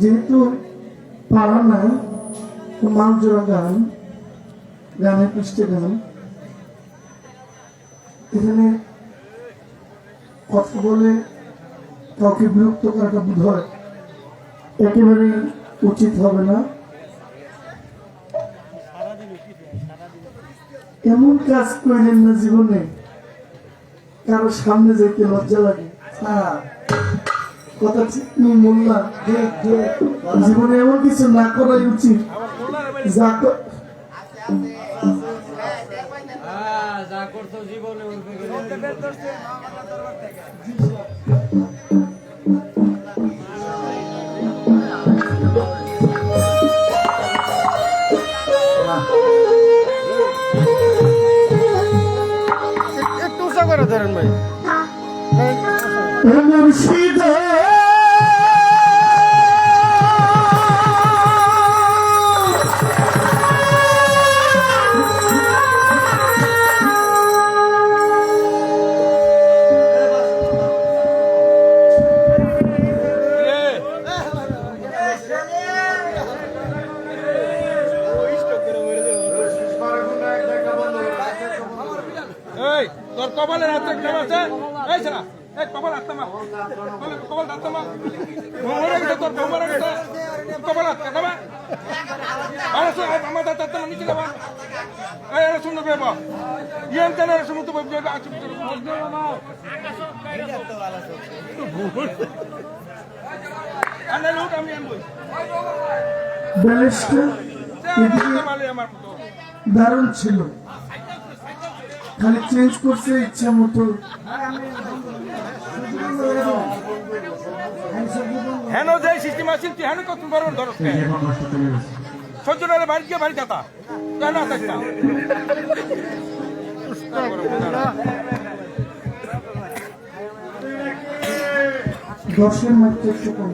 যেহেতু পাড়া নাই মালজোড়া গান, গানের পৃষ্ঠে গান। এখানে কথা বলে কাউকে বিরক্ত করাটা বোধ হয় একেবারেই উচিত হবে না। এমন কাজ করলেন না জীবনে, কারও সামনে যেতে লজ্জা লাগে। হ্যাঁ কথা ঠিক মোল্লা জীবনে এমন কিছু না করাই উচিত। যা হ্যাঁ, যা করছ জীবনে ধরেন ভাই। মুর্শিদ ব্যালেন্সটা আমার মতো দারুণ ছিল। খালি চেঞ্জ করছে ইচ্ছা মতো। হেন যে সিস্টেম আছে তুই হেন কত বড় ধরস সহ্য নাহলে বাড়ি গিয়ে বাড়ি যাতা। কেন দশের মাত্র একটু কম।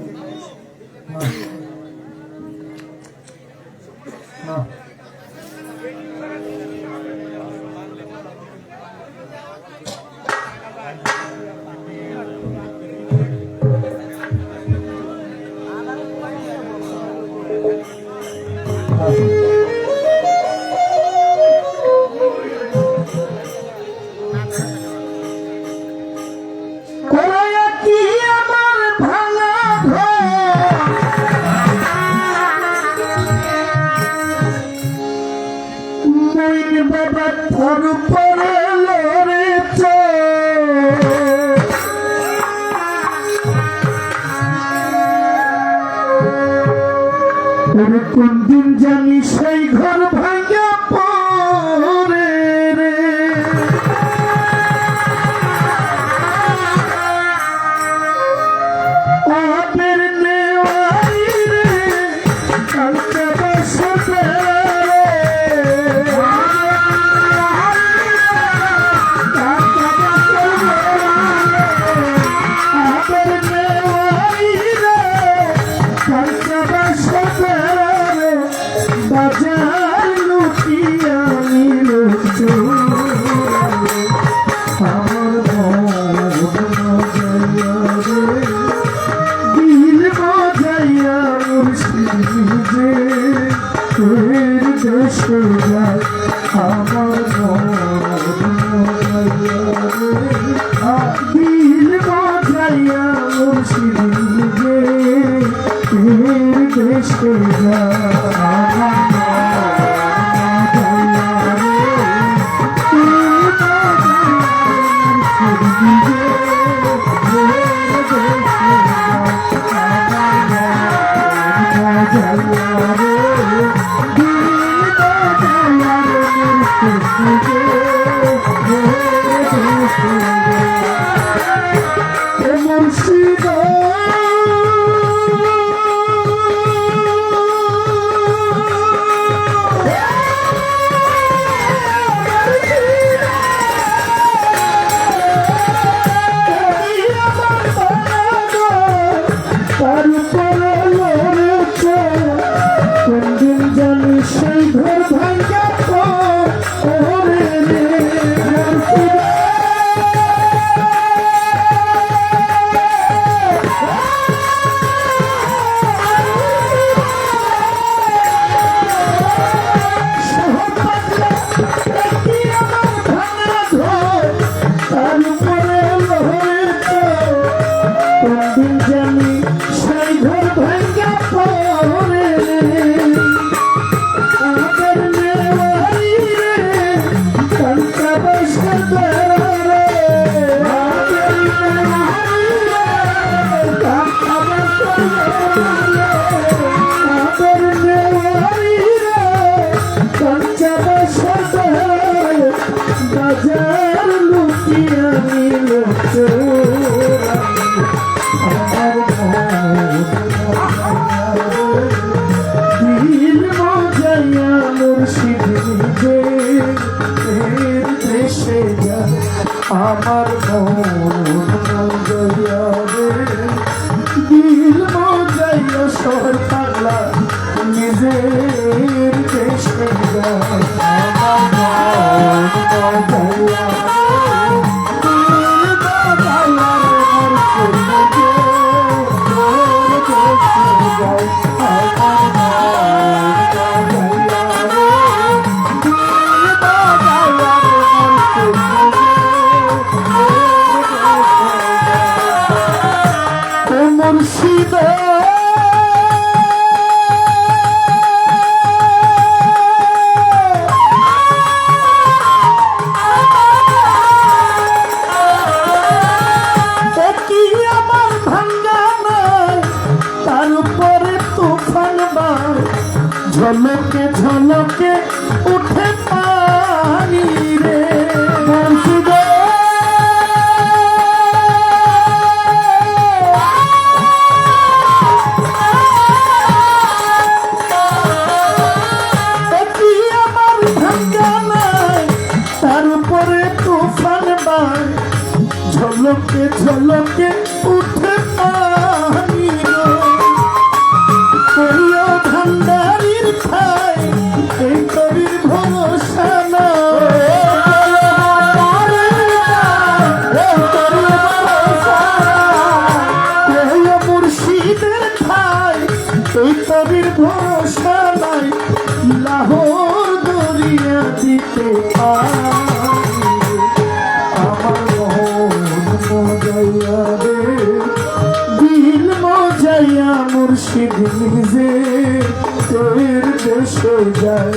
যায়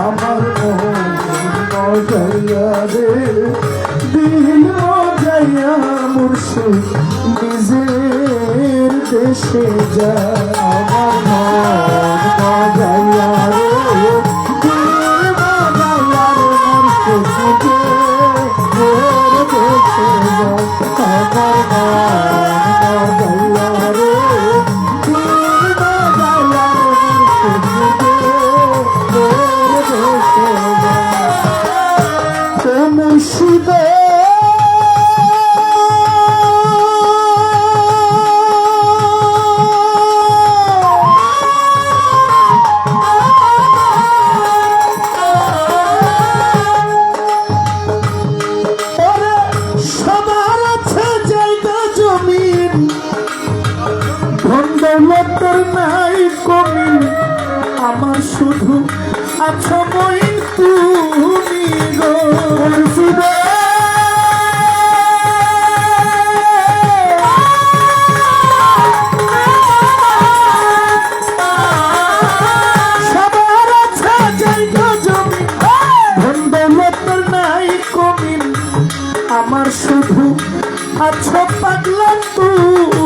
আমার মন যাইয়া রে। দিল যাইয়া মুর্শিদ নিজের দেশে যায় আমার মন শুধু আছো পাগলা তুই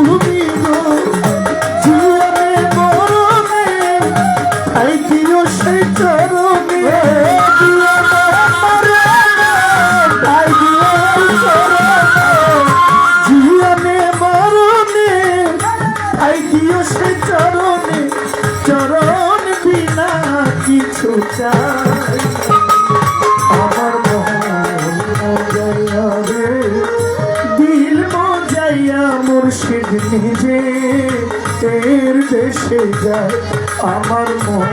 আমার মন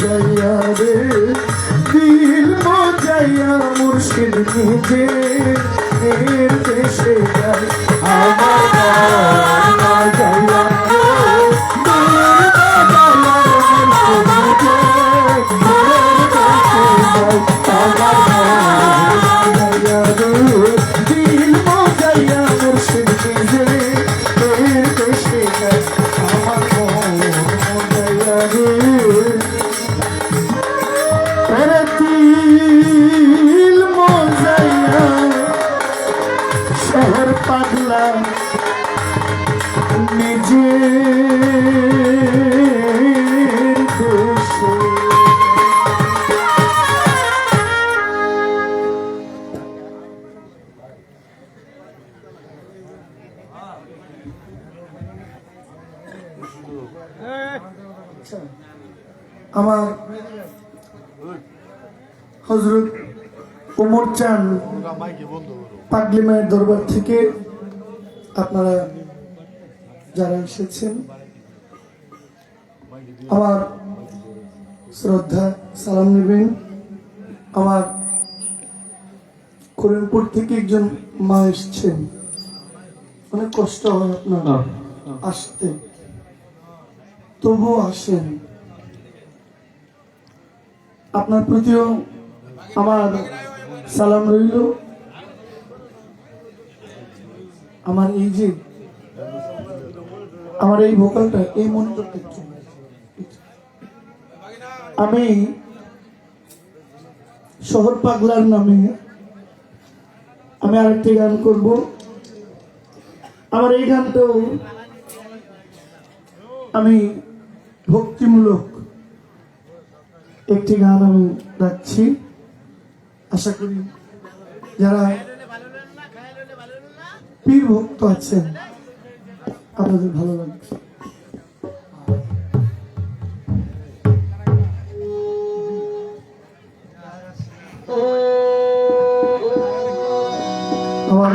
যাইয়া রে দিল যাইয়া মুর্শিদ নিজে দেশে যায় আমার মায়ের দরবার থেকে আপনারা যারা এসেছেন আমার শ্রদ্ধা সালাম নেবেন। আমার করিমপুর থেকে একজন মা এসছেন। অনেক কষ্ট হয় আপনারা আসতে। তবু আসেন। আপনার প্রতিও আমার সালাম রইল। আমার এই যে, আমার এই ভোকালটা এই মনিটরটা আমি শহর পাগলার নামে আমি আরেকটি গান করব। আমার এই গানটাও আমি ভক্তিমূলক একটি গান আমি রাখছি। আশা করি যারা পীর ভক্ত আছেন। আপনাদের ভালো লাগবে। আমার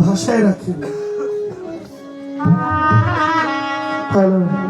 ভাষায় রাখেন। হ্যালো।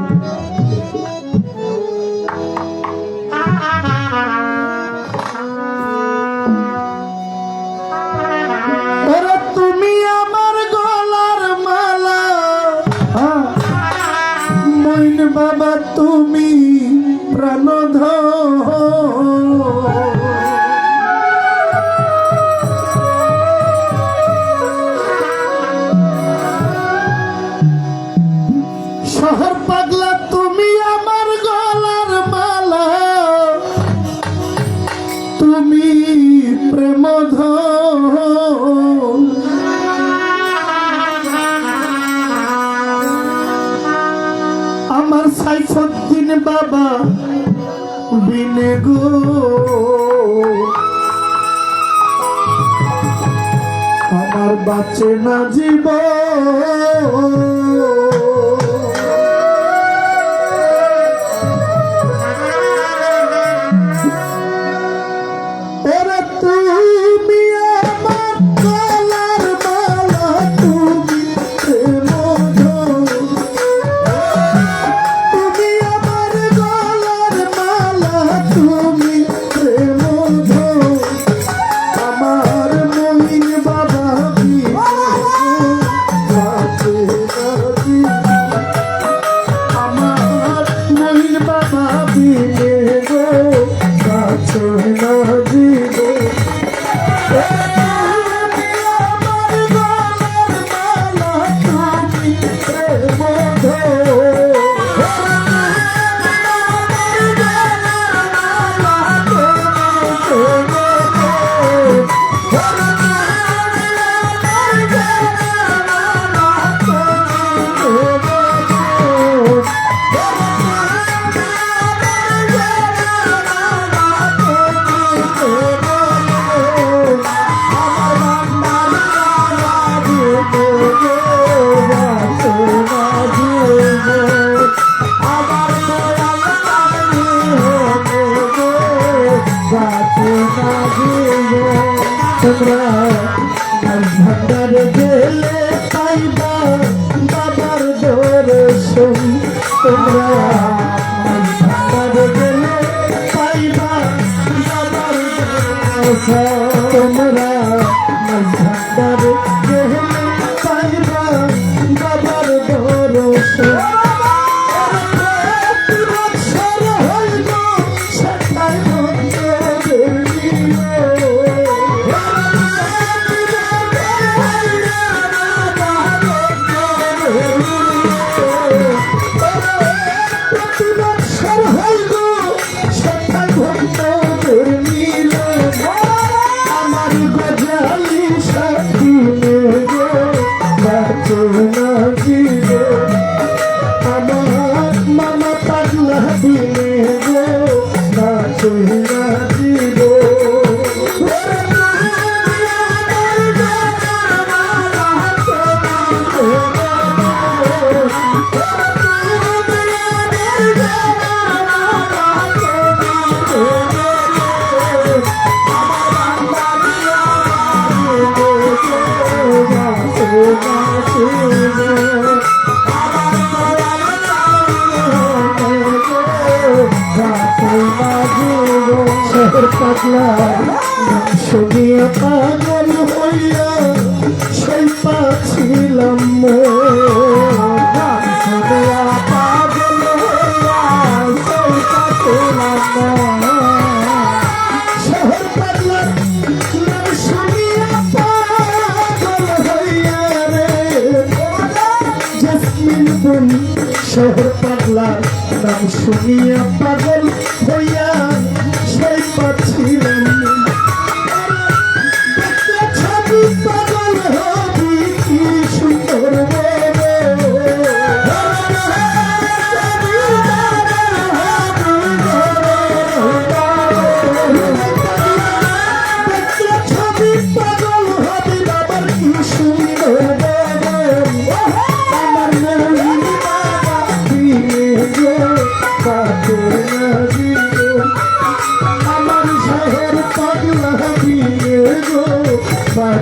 তুমি আপনার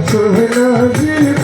কহনা দিল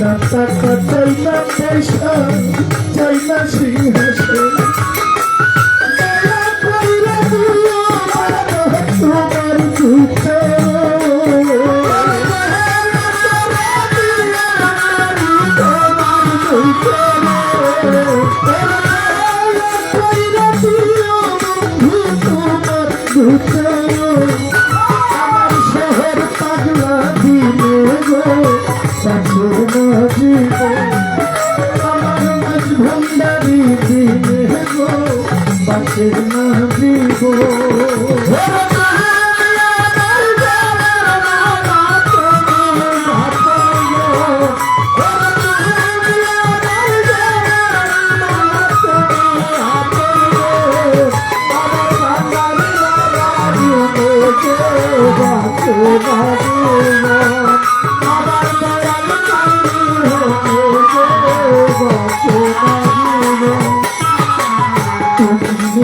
না তাকাতেই না চাই না সিংহাসন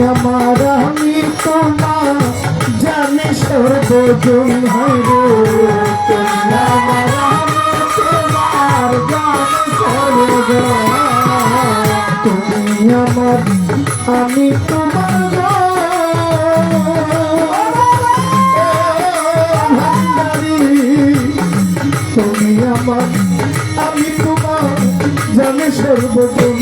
আমার আমি তোমার জানি সর্বজন করব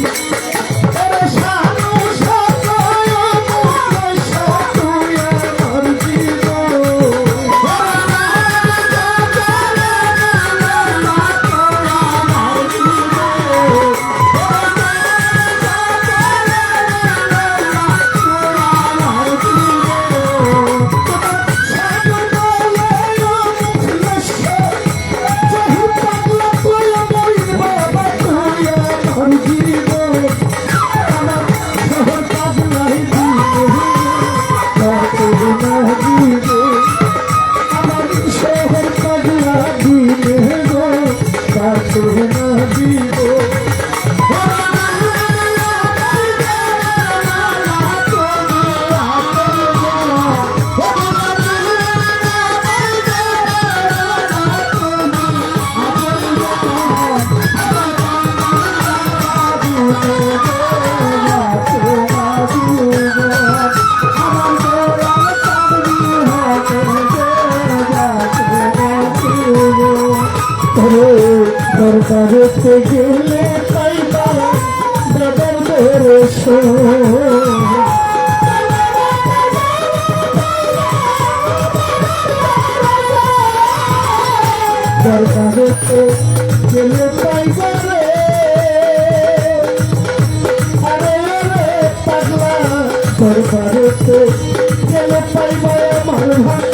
পেতে গেলে তাই তারা দাদার বেরোশো দরকার হতে গেলে তাই তারা দরকার হতে গেলে পাইবার আমার ভাগ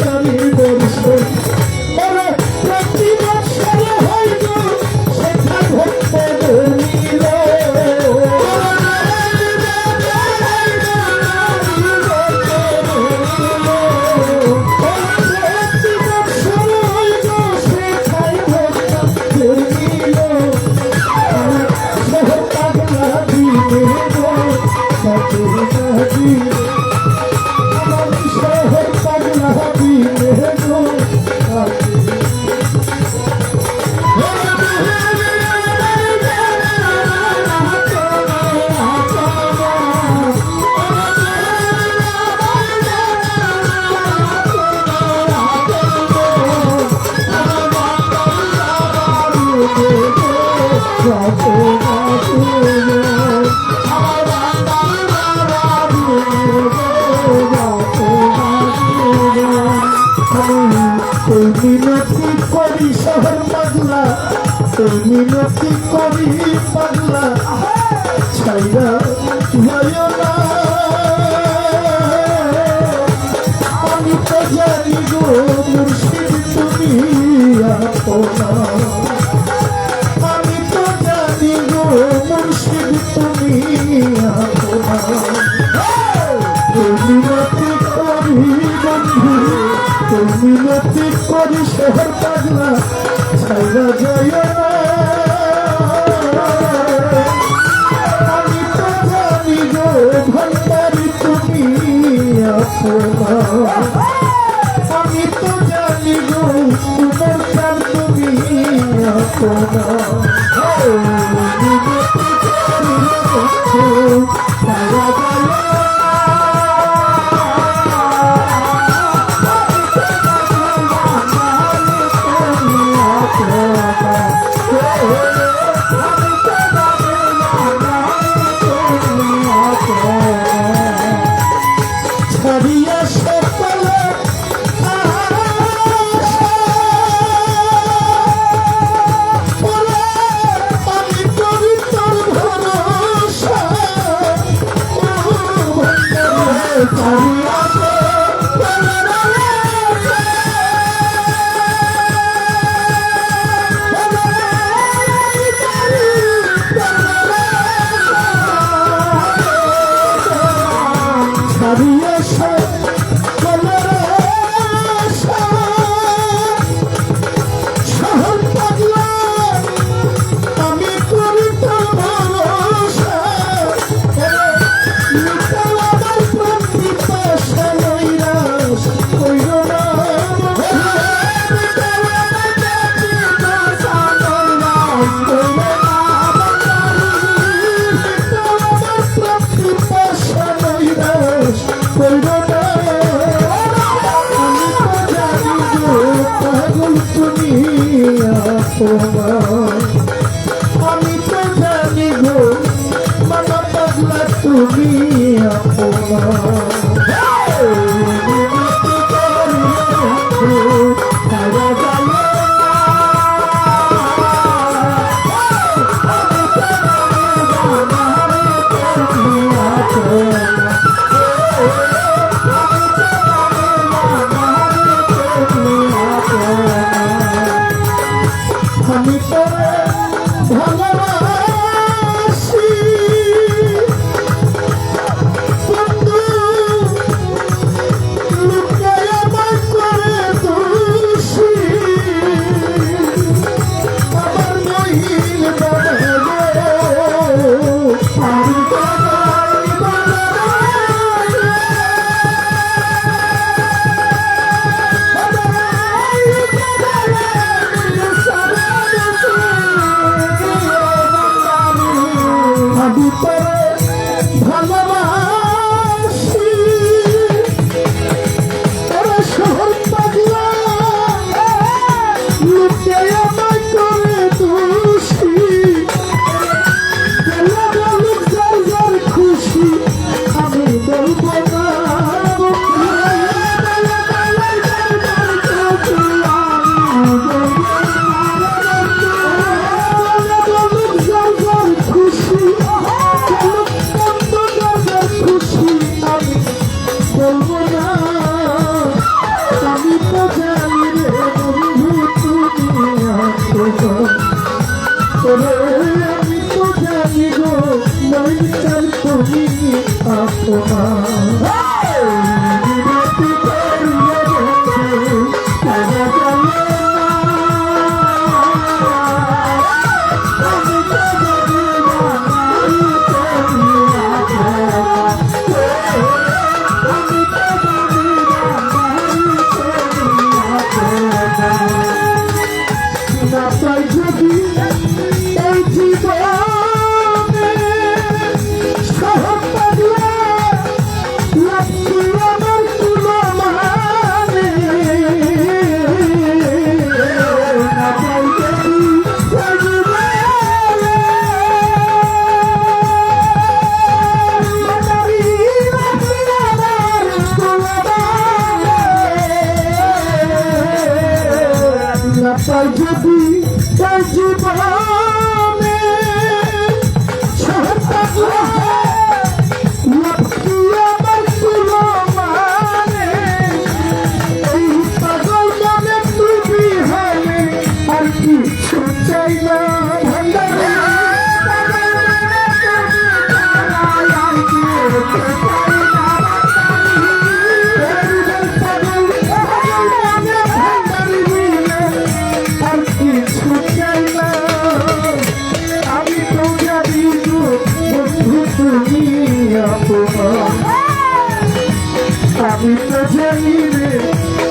Thank. Oh, Oh,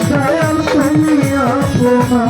দয়াল তুমি আপনা